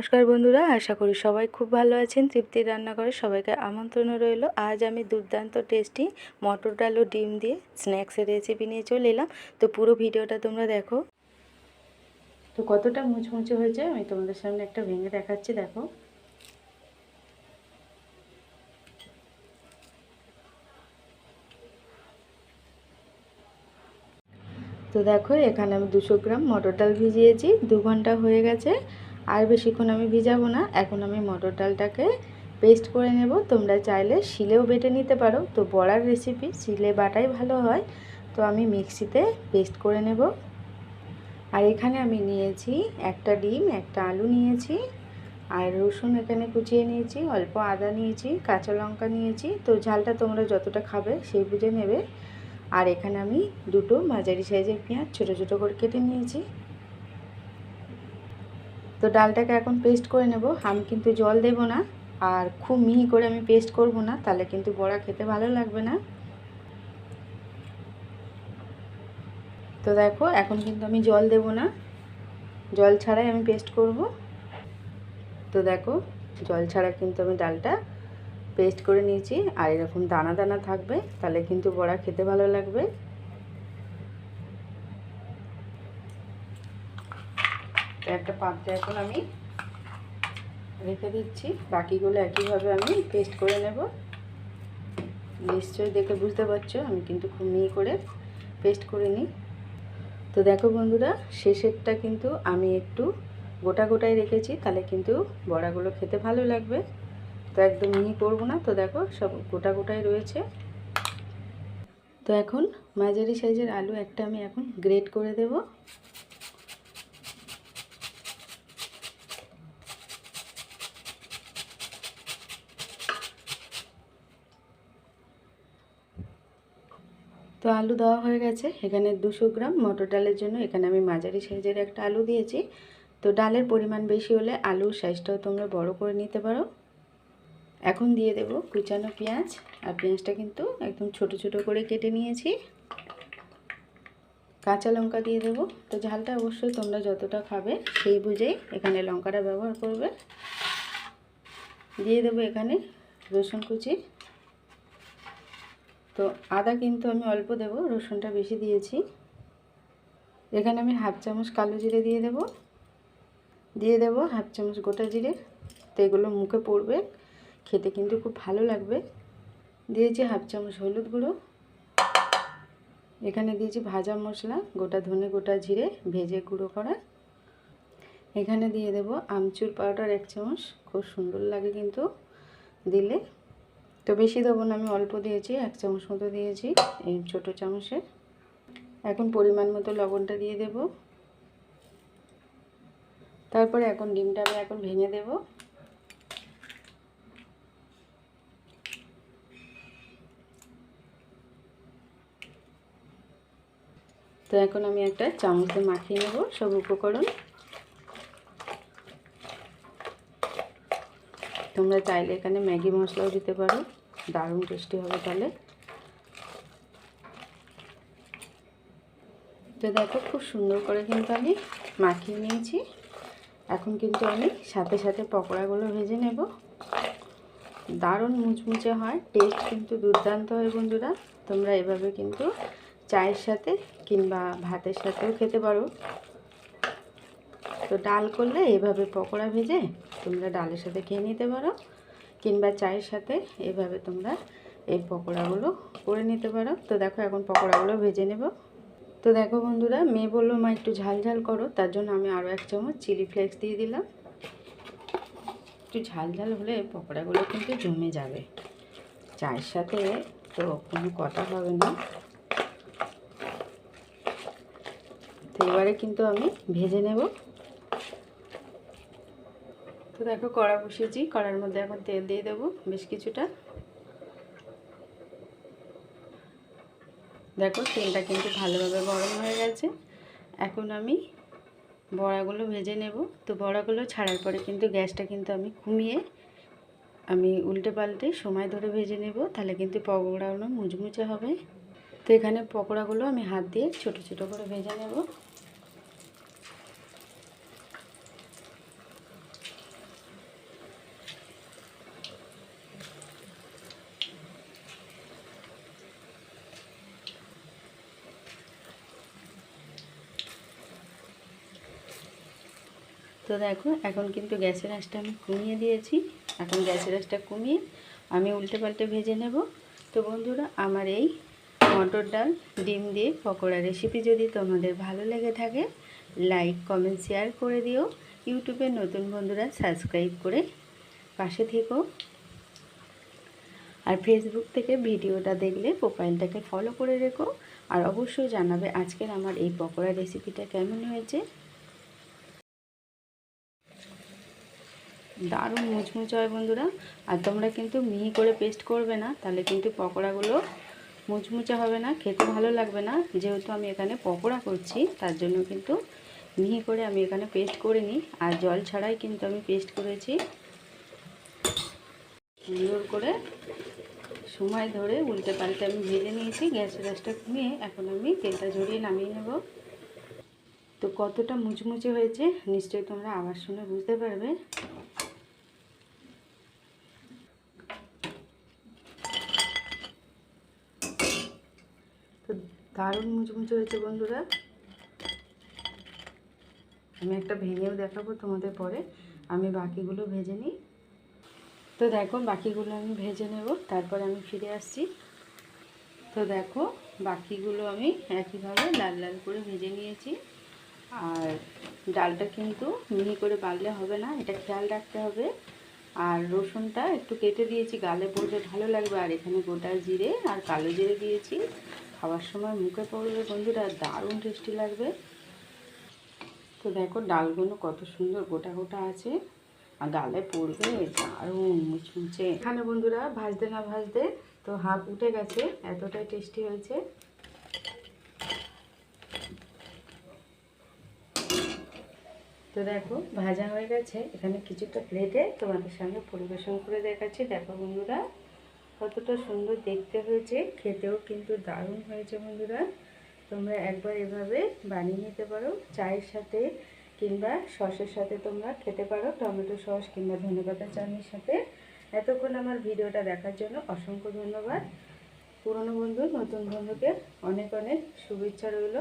নমস্কার বন্ধুরা, আশা করি সবাই খুব ভালো আছেন। তৃপ্তির রান্নাঘরে সবাইকে আমন্ত্রণ রইল। আজ আমি দুর্দান্ত টেস্টি মটর ডাল ও ডিম দিয়ে স্ন্যাক্সের রেসিপি নিয়ে চলে এলাম। তো পুরো ভিডিওটা তোমরা দেখো। তো কতটা মুচমুচে হয়েছে, আমি তোমাদের সামনে একটা ভেঙে দেখাচ্ছি, দেখো। তো দেখো, এখানে আমি দুশো গ্রাম মটর ডাল ভিজিয়েছি, দু ঘণ্টা হয়ে গেছে। আর বেশিক্ষণ আমি ভিজাবো না, এখন আমি মটর ডালটাকে পেস্ট করে নেব। তোমরা চাইলে শিলেও বেটে নিতে পারো। তো বড়ার রেসিপি শিলে বাটাই ভালো হয়। তো আমি মিক্সিতে পেস্ট করে নেব। আর এখানে আমি নিয়েছি একটা ডিম, একটা আলু নিয়েছি। আর রসুন এখানে কুচিয়ে নিয়েছি, অল্প আদা নিয়েছি, কাঁচা লঙ্কা নিয়েছি। তো ঝালটা তোমরা যতটা খাবে সেই বুঝে নেবে। আর এখানে আমি দুটো মাঝারি সাইজের পেঁয়াজ ছোটো ছোটো করে কেটে নিয়েছি। তো ডালটাকে এখন পেস্ট করে নেব। আমি কিন্তু জল দেব না, আর খুব মিহি করে আমি পেস্ট করব না, তাহলে কিন্তু বড়া খেতে ভালো লাগবে না। তো দেখো, এখন কিন্তু আমি জল দেব না। জল ছাড়াই আমি পেস্ট করব। তো দেখো, জল ছাড়া কিন্তু আমি ডালটা পেস্ট করে নিয়েছি, আর এরকম দানা দানা থাকবে, তাহলে কিন্তু বড়া খেতে ভালো লাগবে। একটা পাত্রে এখন আমি রেখে দিচ্ছি। বাকিগুলো একইভাবে আমি পেস্ট করে নেব। নিশ্চয়ই দেখে বুঝতে পারছ, আমি কিন্তু খুব মিহি করে পেস্ট করে নিই। তো দেখো বন্ধুরা, শেষেরটা কিন্তু আমি একটু গোটা গোটাই রেখেছি, তাহলে কিন্তু বড়াগুলো খেতে ভালো লাগবে। তো একদম মিহি করব না, তো দেখো সব গোটা গোটাই রয়েছে। তো এখন মাঝারি সাইজের আলু একটা আমি এখন গ্রেট করে দেব। তো আলু দেওয়া হয়ে গেছে। এখানে দুশো গ্রাম মটর ডালের জন্য এখানে আমি মাঝারি সাইজের একটা আলু দিয়েছি। তো ডালের পরিমাণ বেশি হলে আলুর সাইজটাও তোমরা বড় করে নিতে পারো। এখন দিয়ে দেব কুচানো পেঁয়াজ। আর পেঁয়াজটা কিন্তু একদম ছোট ছোট করে কেটে নিয়েছি। কাঁচা লঙ্কা দিয়ে দেব। তো ঝালটা অবশ্যই তোমরা যতটা খাবে সেই বুঝেই এখানে লঙ্কাটা ব্যবহার করবে। দিয়ে দেব এখানে রসুন কুচি। তো আদা কিন্তু আমি অল্প দেব, রসুনটা বেশি দিয়েছি। এখানে আমি হাফ চামচ কালো জিরে দিয়ে দেব। দিয়ে দেব হাফ চামচ গোটা জিরে, তো এগুলো মুখে পড়বে, খেতে কিন্তু খুব ভালো লাগবে। দিয়েছি হাফ চামচ হলুদ গুঁড়ো। এখানে দিয়েছি ভাজা মশলা, গোটা ধনে, গোটা জিরে, ভেজে গুঁড়ো করা। এখানে দিয়ে দেব আমচুর পাউডার এক চামচ, খুব সুন্দর লাগে কিন্তু দিলে। তো বেশি দেবো না, আমি অল্প দিয়েছি, এক চামচ মতো দিয়েছি এই ছোটো চামচে। এখন পরিমাণ মতো লবণটা দিয়ে দেব। তারপরে এখন ডিমটা আমি এখন ভেঙে দেবো। তো এখন আমি একটা চামচ মাখিয়ে নেব সব উপকরণ। তোমরা চাইলে এখানে ম্যাগি মশলাও দিতে পারো। দারুণ টেস্টি হবে তাহলে। তো দেখো খুব সুন্দর করে কিন্তু আমি মাখিয়ে নিয়েছি। এখন কিন্তু আমি সাথে সাথে পকোড়াগুলো ভেজে নেব। দারুণ মুচমুচে হয় টেস্ট কিন্তু দুর্দান্ত হয় বন্ধুরা। তোমরা এভাবে কিন্তু চায়ের সাথে কিংবা ভাতের সাথেও খেতে পারো। তো ডাল করলে এভাবে পকোড়া ভেজে তোমরা ডালের সাথে খেয়ে নিতে পারো। কিংবা চায়ের সাথে এভাবে তোমরা এই পকোড়াগুলো করে নিতে পারো। তো দেখো এখন পকোড়াগুলো ভেজে নেব। তো দেখো বন্ধুরা, মেয়ে বলল, মা, একটু ঝাল ঝাল করো। তার জন্য আমি আরও এক চামচ চিলি ফ্লেক্স দিয়ে দিলাম। একটু ঝাল ঝাল হলে পকোড়াগুলো কিন্তু জমে যাবে। চায়ের সাথে তো কোনো কথা হবে না। তো এবারে কিন্তু আমি ভেজে নেব। তো দেখো কড়া বসিয়েছি কড়ার মধ্যে এখন তেল দিয়ে দেবো বেশ কিছুটা। দেখো তেলটা কিন্তু ভালোভাবে গরম হয়ে গেছে। এখন আমি বড়াগুলো ভেজে নেব। তো বড়াগুলো ছাড়ার পরে কিন্তু গ্যাসটা কিন্তু আমি কমিয়ে আমি উল্টে পাল্টে সময় ধরে ভেজে নেব, তাহলে কিন্তু পকোড়াগুলো মুচমুচে হবে। তো এখানে পকোড়াগুলো আমি হাত দিয়ে ছোট ছোট করে ভেজে নেব। তো দেখো, এখন কিন্তু গ্যাসের আঁচটা আমি কমিয়ে দিয়েছি। এখন গ্যাসের আঁচটা কমিয়ে আমি উল্টে পাল্টে ভেজে নেব। তো বন্ধুরা, আমার এই মটর ডাল, ডিম দিয়ে পকোড়া রেসিপি যদি তোমাদের ভালো লেগে থাকে লাইক কমেন্ট শেয়ার করে দিও। ইউটিউবে নতুন বন্ধুরা সাবস্ক্রাইব করে পাশে থেকো। আর ফেসবুক থেকে ভিডিওটা দেখলে প্রোফাইলটাকে ফলো করে রেখো। আর অবশ্যই জানাবে আজকের আমার এই পকোড়া রেসিপিটা কেমন হয়েছে। দারুণ মুচমুচে হয় বন্ধুরা। আর তোমরা কিন্তু মিহি করে পেস্ট করবে না, তাহলে কিন্তু পকোড়াগুলো মুচমুচে হবে না, খেতে ভালো লাগবে না। যেহেতু আমি এখানে পকোড়া করছি, তার জন্য কিন্তু মিহি করে আমি এখানে পেস্ট করে নিই আর জল ছাড়াই কিন্তু আমি পেস্ট করেছি। সুন্দর করে সময় ধরে উল্টে পাল্টে আমি ভেজে নিয়েছি গ্যাসের গ্যাসটা কমিয়ে এখন আমি তেলটা ঝরিয়ে নামিয়ে নেব। তো কতটা মুচমুচে হয়েছে, নিশ্চয়ই তোমরা আবার শুনে বুঝতে পারবে তো দারুণ মুচমুচে হয়েছে বন্ধুরা। আমি একটা ভেঙেও দেখাবো তোমাদের পরে। আমি বাকিগুলো ভেজে নিই। তো দেখো, বাকিগুলো আমি ভেজে নেব, তারপরে আমি ফিরে আসছি। তো দেখো, বাকিগুলো আমি একইভাবে লাল লাল করে ভেজে নিয়েছি। আর ডালটা কিন্তু মিহি করে বাড়লে হবে না, এটা খেয়াল রাখতে হবে। আর রসুনটা একটু কেটে দিয়েছি, গালে পড়লে ভালো লাগবে। আর এখানে গোটা জিরে আর কালো জিরে দিয়েছি। খাওয়ার সময় মুখে পড়বে বন্ধুরা দারুণ টেস্টি লাগবে। তো দেখো ডালগুলো কত সুন্দর গোটা গোটা আছে, আর গালে পড়বে দারুণ মুচমুচে। এখানে বন্ধুরা ভাজতে না ভাজতে তো হাফ উঠে গেছে, এতটাই টেস্টি হয়েছে। তো দেখো ভাজা হয়ে গেছে, এখানে কিছুটা প্লেটে তোমাদের সঙ্গে পরিবেশন করে দেখাচ্ছি। দেখো বন্ধুরা। কতটা সুন্দর দেখতে হয়েছে, খেতেও কিন্তু দারুণ হয়েছে বন্ধুরা। তোমরা একবার এভাবে বানিয়ে নিতে পারো, চায়ের সাথে কিংবা সসের সাথে তোমরা খেতে পারো, টমেটো সস কিংবা ধনেপাতা চাটনির সাথে। এতক্ষণ আমার ভিডিওটা দেখার জন্য অসংখ্য ধন্যবাদ। পুরনো বন্ধু, নতুন বন্ধুকে অনেক অনেক শুভেচ্ছা রইল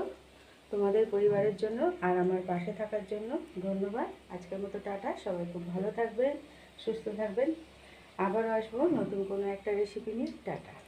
তোমাদের পরিবারের জন্য আর আমার পাশে থাকার জন্য। ধন্যবাদ। আজকের মতো টাটা। সবাই খুব ভালো থাকবেন, সুস্থ থাকবেন। আবারও আসব নতুন কোনো একটা রেসিপি নিয়ে। টাটা।